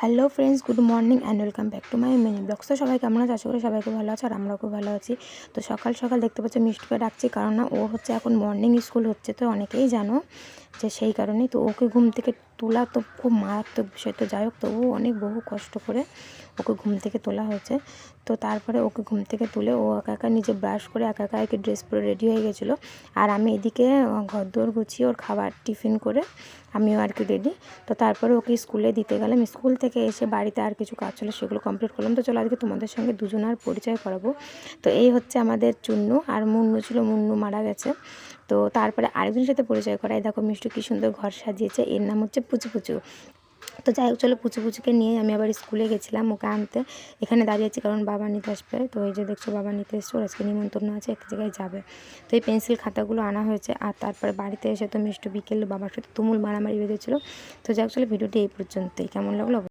Hello friends, good morning and welcome back to my mini vlogs তো সবাই কেমন আছে? আশা করি সবাইকে ভালো আছে আর আমরাও খুব ভালো আছি। তো সকাল সকাল দেখতে পাচ্ছি মিষ্টিকে ডাকছি, কারণ না ও হচ্ছে এখন মর্নিং স্কুল হচ্ছে, তো অনেকেই জানো। যে সেই কারণেই তো ওকে ঘুম থেকে তোলা তো খুব মারাত্মক বিষয়। তো যাই হোক তবু অনেক বহু কষ্ট করে ওকে ঘুম থেকে তোলা হয়েছে। তো তারপরে ওকে ঘুম থেকে তুলে ও একা একা নিজে ব্রাশ করে একা একা একে ড্রেস পরে রেডি হয়ে গেছিল। আর আমি এদিকে ঘর দোর গুছিয়ে ওর খাবার টিফিন করে আমিও আর কি রেডি তো তারপরে ওকে স্কুলে দিতে গেলাম। স্কুল থেকে এসে বাড়িতে আর কিছু কাজ ছিল, সেগুলো কমপ্লিট করলাম। তো চলো আজকে তোমাদের সঙ্গে দুজনার পরিচয় করাবো। তো এই হচ্ছে আমাদের চুন্নু আর মুন্নু ছিল। মুন্নু মারা গেছে। তো তারপরে আরেকজনের সাথে পরিচয় করায়। দেখো মিষ্টি কী সুন্দর ঘর সাজিয়েছে, এর নাম হচ্ছে পুচু পুচু। তো যাই হোক, চলো পুচু পুচুকে নিয়ে আমি আবার স্কুলে গেছিলাম ওকে আনতে। এখানে দাঁড়িয়ে আছি কারণ বাবা নিতে আসবে। তো এই যে দেখছ, বাবা নিতে এসছে আজকে নিমন্ত্রণ আছে এক জায়গায় যাবে। তো এই পেন্সিল খাতাগুলো আনা হয়েছে আর তারপরে বাড়িতে এসে তো মিষ্টি বিকেল বাবার সাথে তুমুল মারামারি বেঁধেছিলো। তো যাই হোক, চলো ভিডিওটি এই পর্যন্তই। কেমন লাগল?